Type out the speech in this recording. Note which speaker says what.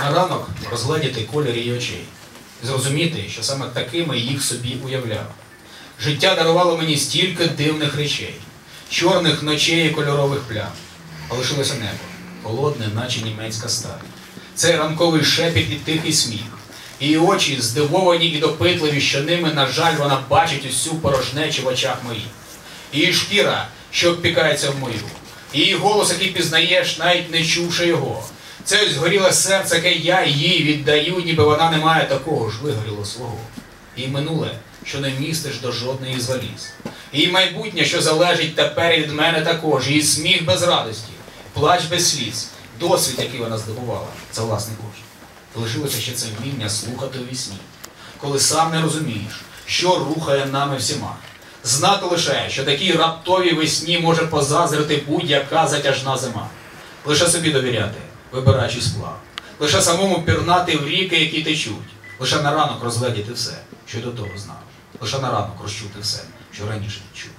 Speaker 1: На ранок розгледіти колір її очей, зрозуміти, що саме такими їх собі уявляв. Життя дарувало мені стільки дивних речей, чорних ночей і кольорових плям. А лишилося небо, холодне, наче німецька сталь. Цей ранковий шепіт і тихий сміх. Її очі здивовані і допитливі, що ними, на жаль, вона бачить усю порожнечу в очах моїх. Її шкіра, що обпікається в мою. Її голос, який пізнаєш, навіть не чувши його. Це ось горіле серце, яке я їй віддаю, ніби вона не має такого ж вигоріло свого. Її минуле, що не містиш до жодної з валіз. Її майбутнє, що залежить тепер від мене також, її сміх без радості, плач без сліз, досвід, який вона здобувала за власний кошт. Лишилося ще це вміння слухати у вісні, коли сам не розумієш, що рухає нами всіма. Знати лише, що такій раптовій весні може позазрити будь-яка затяжна зима. Лише собі довіряти, вибираючи сплав. Лише самому пірнати в ріки, які течуть. Лише на ранок розгледіти все, що до того знав. Лише на ранок розчути все, що раніше не чув.